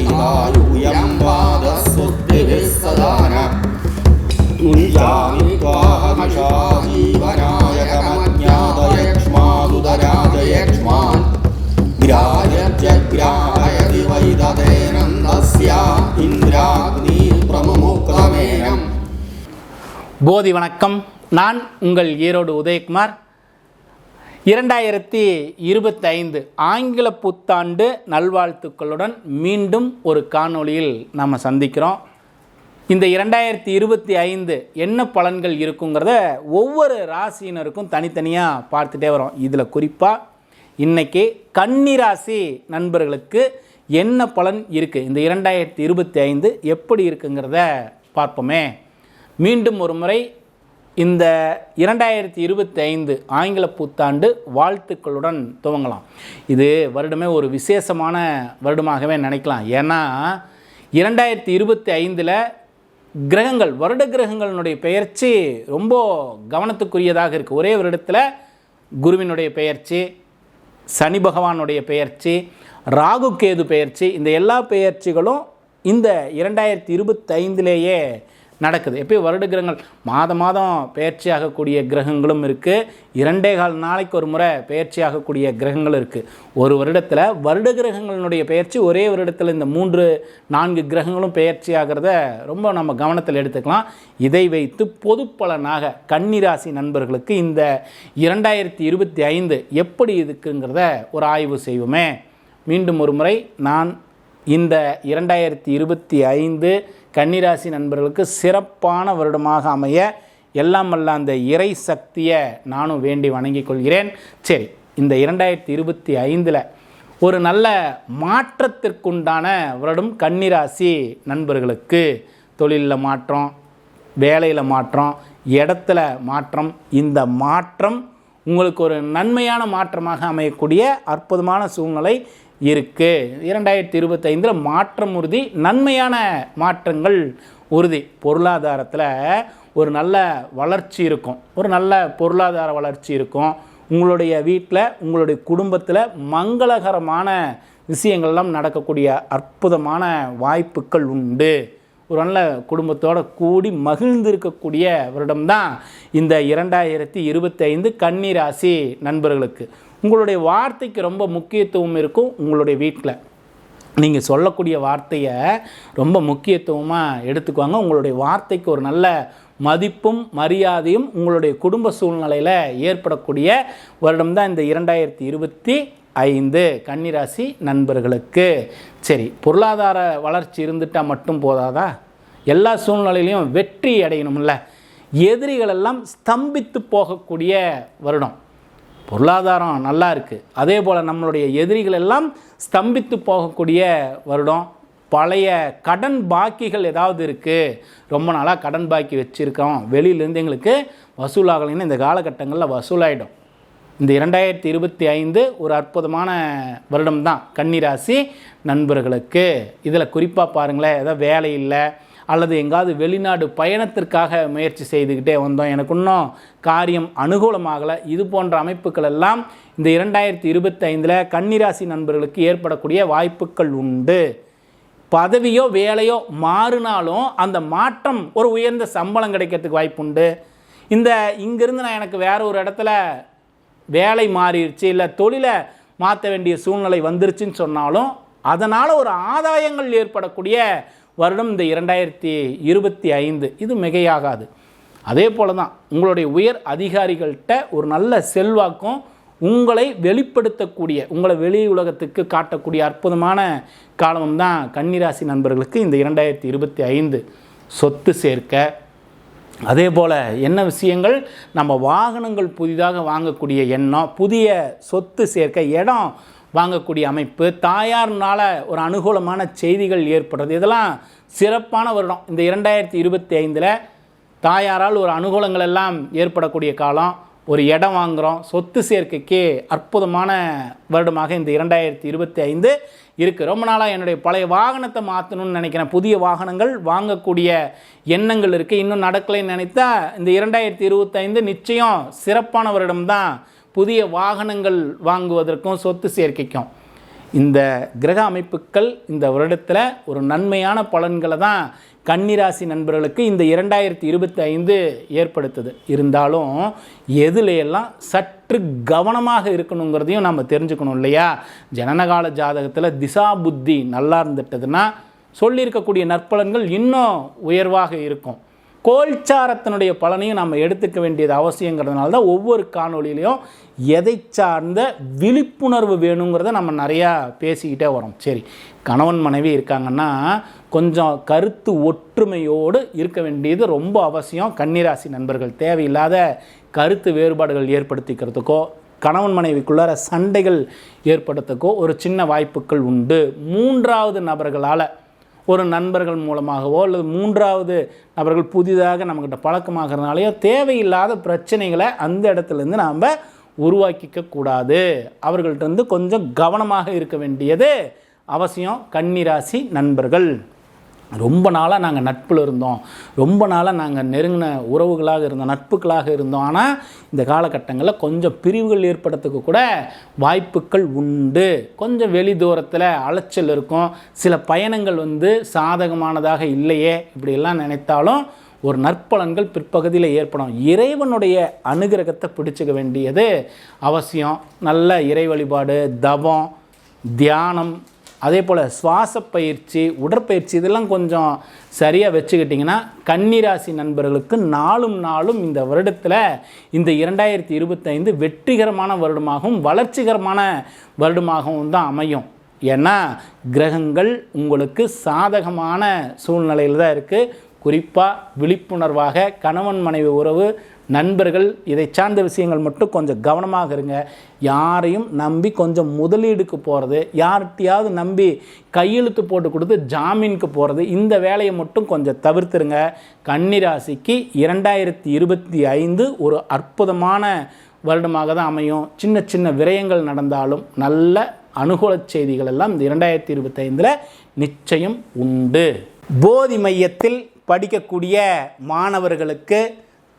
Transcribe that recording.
दीर्घायुयं पादस्तुतिभिः सदा न मुञ्जामि त्वाहमिषा जीवनायकमज्ञातयक्ष्मादुदराजयक्ष्मान् ग्राह्यत्यग्राहयति वै तदेनन्दस्या इन्द्राग्नी प्रमुमुक्तमेनम् போதி வணக்கம் நான் உங்கள் ஈரோடு உதயகுமார் இரண்டாயிரத்தி இருபத்தைந்து ஆங்கில புத்தாண்டு நல்வாழ்த்துக்களுடன் மீண்டும் ஒரு காணொளியில் நாம் சந்திக்கிறோம். இந்த இரண்டாயிரத்தி இருபத்தி ஐந்து என்ன பலன்கள் இருக்குங்கிறத ஒவ்வொரு ராசியினருக்கும் தனித்தனியாக பார்த்துட்டே வரோம். இதில் குறிப்பாக இன்னைக்கு கன்னிராசி நண்பர்களுக்கு என்ன பலன் இருக்குது இந்த இரண்டாயிரத்தி இருபத்தி ஐந்து எப்படி இருக்குங்கிறத பார்ப்போமே. மீண்டும் ஒரு முறை இந்த இரண்டாயிரத்தி இருபத்தி ஐந்து ஆங்கில புத்தாண்டு வாழ்த்துக்களுடன் துவங்கலாம். இது வருடமே ஒரு விசேஷமான வருடமாகவே நினைக்கலாம். ஏன்னா இரண்டாயிரத்தி இருபத்தி ஐந்தில் கிரகங்கள் வருட கிரகங்களினுடைய பெயர்ச்சி ரொம்ப கவனத்துக்குரியதாக இருக்குது ஒரே வருடத்தில் குருவினுடைய பெயர்ச்சி சனி பகவானுடைய பெயர்ச்சி ராகு கேது பெயர்ச்சி இந்த எல்லா பெயர்ச்சிகளும் இந்த இரண்டாயிரத்தி இருபத்தைந்திலேயே நடக்குது. எப்பயும் வருட கிரகங்கள் மாதம் மாதம் பயிற்சியாகக்கூடிய கிரகங்களும் இருக்குது இரண்டே கால் நாளைக்கு ஒரு முறை பயிற்சியாகக்கூடிய கிரகங்கள் இருக்குது ஒரு வருடத்தில் வருட கிரகங்களினுடைய பெயர்ச்சி ஒரே வருடத்தில் இந்த மூன்று நான்கு கிரகங்களும் பெயர்ச்சி ஆகிறத ரொம்ப நம்ம கவனத்தில் எடுத்துக்கலாம். இதை வைத்து பொது பலனாக கன்னிராசி நண்பர்களுக்கு இந்த இரண்டாயிரத்தி இருபத்தி ஐந்து எப்படி இருக்குங்கிறத ஒரு ஆய்வு செய்வோமே. மீண்டும் ஒரு முறை நான் இந்த இரண்டாயிரத்தி இருபத்தி ஐந்து கன்னிராசி நண்பர்களுக்கு சிறப்பான வருடமாக அமைய எல்லாம் வல்ல அந்த இறை சக்தியை நானும் வேண்டி வணங்கிக் கொள்கிறேன். சரி இந்த இரண்டாயிரத்தி இருபத்தி ஐந்தில் ஒரு நல்ல மாற்றத்திற்குண்டான வருடம் கன்னிராசி நண்பர்களுக்கு. தொழிலில் மாற்றம் வேலையில் மாற்றம் இடத்துல மாற்றம் இந்த மாற்றம் உங்களுக்கு ஒரு நன்மையான மாற்றமாக அமையக்கூடிய அற்புதமான சூழ்நிலை இருக்குது இரண்டாயிரத்தி இருபத்தைந்தில் மாற்றம் உறுதி நன்மையான மாற்றங்கள் உறுதி. பொருளாதாரத்தில் ஒரு நல்ல வளர்ச்சி இருக்கும். ஒரு நல்ல பொருளாதார வளர்ச்சி இருக்கும். உங்களுடைய வீட்டில் உங்களுடைய குடும்பத்தில் மங்களகரமான விஷயங்கள்லாம் நடக்கக்கூடிய அற்புதமான வாய்ப்புகள் உண்டு. ஒரு நல்ல குடும்பத்தோடு கூடி மகிழ்ந்திருக்கக்கூடிய வருடம்தான் இந்த இரண்டாயிரத்தி இருபத்தைந்து கன்னிராசி நண்பர்களுக்கு. உங்களுடைய வார்த்தைக்கு ரொம்ப முக்கியத்துவம் இருக்கும் உங்களுடைய வீட்டில். நீங்கள் சொல்லக்கூடிய வார்த்தையை ரொம்ப முக்கியத்துவமாக எடுத்துக்குவாங்க. உங்களுடைய வார்த்தைக்கு ஒரு நல்ல மதிப்பும் மரியாதையும் உங்களுடைய குடும்ப சூழ்நிலையில் ஏற்படக்கூடிய வருடம் தான் இந்த இரண்டாயிரத்தி இருபத்தி ஐந்து கன்னிராசி நண்பர்களுக்கு. சரி பொருளாதார வளர்ச்சி இருந்துட்டால் மட்டும் போதாதா? எல்லா சூழ்நிலையிலையும் வெற்றி அடையணும்ல. எதிரிகளெல்லாம் ஸ்தம்பித்து போகக்கூடிய வருடம். பொருளாதாரம் நல்லா இருக்குது அதே போல் நம்மளுடைய எதிரிகள் எல்லாம் ஸ்தம்பித்து போகக்கூடிய வருடம். பழைய கடன் பாக்கிகள் ஏதாவது இருக்குது ரொம்ப நாளாக கடன் பாக்கி வச்சுருக்கோம். வெளியிலேருந்து எங்களுக்கு வசூலாகலைன்னு இந்த காலகட்டங்களில் வசூலாயிடும். இந்த இரண்டாயிரத்தி இருபத்தி ஐந்து ஒரு அற்புதமான வருடம் தான் கன்னிராசி நண்பர்களுக்கு. இதில் குறிப்பாக பாருங்களேன் ஏதாவது வேலை இல்லை அல்லது எங்காவது வெளிநாடு பயணத்திற்காக முயற்சி செய்துக்கிட்டே வந்தோம். எனக்கு இன்னும் காரியம் அனுகூலமாகலை. இது போன்ற அமைப்புகள் எல்லாம் இந்த இரண்டாயிரத்தி இருபத்தைந்தில் கன்னிராசி நண்பர்களுக்கு ஏற்படக்கூடிய வாய்ப்புகள் உண்டு. பதவியோ வேலையோ மாறினாலும் அந்த மாற்றம் ஒரு உயர்ந்த சம்பளம் கிடைக்கிறதுக்கு வாய்ப்புண்டு. இந்த இங்கேருந்து நான் எனக்கு வேறு ஒரு இடத்துல வேலை மாறிடுச்சு இல்லை தொழிலை மாற்ற வேண்டிய சூழ்நிலை வந்துருச்சுன்னு சொன்னாலும் அதனால் ஒரு ஆதாயங்கள் ஏற்படக்கூடிய வருடம் இந்த இரண்டாயிரத்தி இருபத்தி ஐந்து. இது மிகையாகாது. அதே போல தான் உங்களுடைய உயர் அதிகாரிகள்கிட்ட ஒரு நல்ல செல்வாக்கும் உங்களை வெளிப்படுத்தக்கூடிய உங்களை வெளி உலகத்துக்கு காட்டக்கூடிய அற்புதமான காலமும் தான் கன்னிராசி நண்பர்களுக்கு இந்த இரண்டாயிரத்தி இருபத்தி ஐந்து. சொத்து சேர்க்க அதே போல் என்ன விஷயங்கள்? நம்ம வாகனங்கள் புதிதாக வாங்கக்கூடிய எண்ணம் புதிய சொத்து சேர்க்க இடம் வாங்கக்கூடிய அமைப்பு தாயார்னால் ஒரு அனுகூலமான செய்திகள் ஏற்படுறது. இதெல்லாம் சிறப்பான வருடம். இந்த இரண்டாயிரத்தி இருபத்தி ஐந்தில் தாயாரால் ஒரு அனுகூலங்கள் எல்லாம் ஏற்படக்கூடிய காலம். ஒரு இடம் வாங்குகிறோம் சொத்து சேர்க்கைக்கே அற்புதமான வருடமாக இந்த இரண்டாயிரத்தி இருபத்தி ஐந்து இருக்குது ரொம்ப நாளாக என்னுடைய பழைய வாகனத்தை மாற்றணும்னு நினைக்கிறேன். புதிய வாகனங்கள் வாங்கக்கூடிய எண்ணங்கள் இருக்குது இன்னும் நடக்கலைன்னு நினைத்தா இந்த இரண்டாயிரத்தி இருபத்தைந்து நிச்சயம் சிறப்பான வருடம் தான் புதிய வாகனங்கள் வாங்குவதற்கும் சொத்து சேர்க்கைக்கும். இந்த கிரக அமைப்புகள் இந்த வருடத்தில் ஒரு நன்மையான பலன்களை தான் கன்னிராசி நண்பர்களுக்கு இந்த இரண்டாயிரத்தி இருபத்தி ஐந்து ஏற்படுத்துது. இருந்தாலும் எதுலையெல்லாம் சற்று கவனமாக இருக்கணுங்கிறதையும் நம்ம தெரிஞ்சுக்கணும் இல்லையா? ஜனனகால ஜாதகத்தில் திசா புத்தி நல்லா இருந்துட்டதுன்னா சொல்லியிருக்கக்கூடிய நற்பலன்கள் இன்னும் உயர்வாக இருக்கும். கோல்சாரத்தினுடைய பலனையும் நம்ம எடுத்துக்க வேண்டியது அவசியங்கிறதுனால தான் ஒவ்வொரு காணொலியிலையும் எதை சார்ந்த விழிப்புணர்வு வேணுங்கிறத நம்ம நிறையா பேசிக்கிட்டே வரோம். சரி கணவன் மனைவி இருக்காங்கன்னா கொஞ்சம் கருத்து ஒற்றுமையோடு இருக்க வேண்டியது ரொம்ப அவசியம். கன்னிராசி நண்பர்கள் தேவையில்லாத கருத்து வேறுபாடுகள் ஏற்படுத்திக்கிறதுக்கோ கணவன் மனைவிக்குள்ளார சண்டைகள் ஏற்படுறதுக்கோ ஒரு சின்ன வாய்ப்புகள் உண்டு. மூன்றாவது நபர்களால் ஒரு நண்பர்கள் மூலமாகவோ அல்லது மூன்றாவது நபர்கள் புதிதாக நம்மக்கிட்ட பழக்கமாகறதுனாலையோ தேவையில்லாத பிரச்சனைகளை அந்த இடத்துலேருந்து நாம் உருவாக்கிக்க கூடாது. அவர்கள்ட்ட இருந்து கொஞ்சம் கவனமாக இருக்க வேண்டியது அவசியம். கன்னிராசி நண்பர்கள். ரொம்ப நாளாக நாங்கள் நட்பில் இருந்தோம். ரொம்ப நாளாக நாங்கள் நெருங்கின உறவுகளாக இருந்தோம் நட்புகளாக இருந்தோம். ஆனால் இந்த காலகட்டங்களில் கொஞ்சம் பிரிவுகள் ஏற்படுறதுக்கு கூட வாய்ப்புகள் உண்டு. கொஞ்சம் வெளி தூரத்தில் அலைச்சல் இருக்கும். சில பயணங்கள் வந்து சாதகமானதாக இல்லையே இப்படியெல்லாம் நினைத்தாலும் ஒரு நற்பலன்கள் பிற்பகுதியில் ஏற்படும். இறைவனுடைய அனுகிரகத்தை பிடிச்சிக்க வேண்டியது அவசியம். நல்ல இறை வழிபாடு தவம் தியானம் அதே போல் சுவாச பயிற்சி உடற்பயிற்சி இதெல்லாம் கொஞ்சம் சரியாக வச்சுக்கிட்டிங்கன்னா கன்னிராசி நண்பர்களுக்கு நாளும் நாளும் இந்த வருடத்தில் இந்த இரண்டாயிரத்தி இருபத்தைந்து வெற்றிகரமான வருடமாகவும் வளர்ச்சிகரமான வருடமாகவும் தான் அமையும். ஏன்னா கிரகங்கள் உங்களுக்கு சாதகமான சூழ்நிலையில் தான் இருக்குது குறிப்பாக விழிப்புணர்வாக கணவன் மனைவி உறவு நண்பர்கள் இதை சார்ந்த விஷயங்கள் மட்டும் கொஞ்சம் கவனமாக இருங்க. யாரையும் நம்பி கொஞ்சம் முதலீடுக்கு போகிறது யார்கிட்டையாவது நம்பி கையெழுத்து போட்டு கொடுத்து ஜாமீனுக்கு போகிறது இந்த வேலையை மட்டும் கொஞ்சம் தவிர்த்துருங்க. கன்னிராசிக்கு இரண்டாயிரத்தி இருபத்தி ஐந்து ஒரு அற்புதமான வருடமாக தான் அமையும். சின்ன சின்ன விரயங்கள் நடந்தாலும் நல்ல அனுகூல செய்திகள் எல்லாம் இந்த இரண்டாயிரத்தி இருபத்தைந்தில் நிச்சயம் உண்டு. போதி மையத்தில் படிக்கக்கூடிய மாணவர்களுக்கு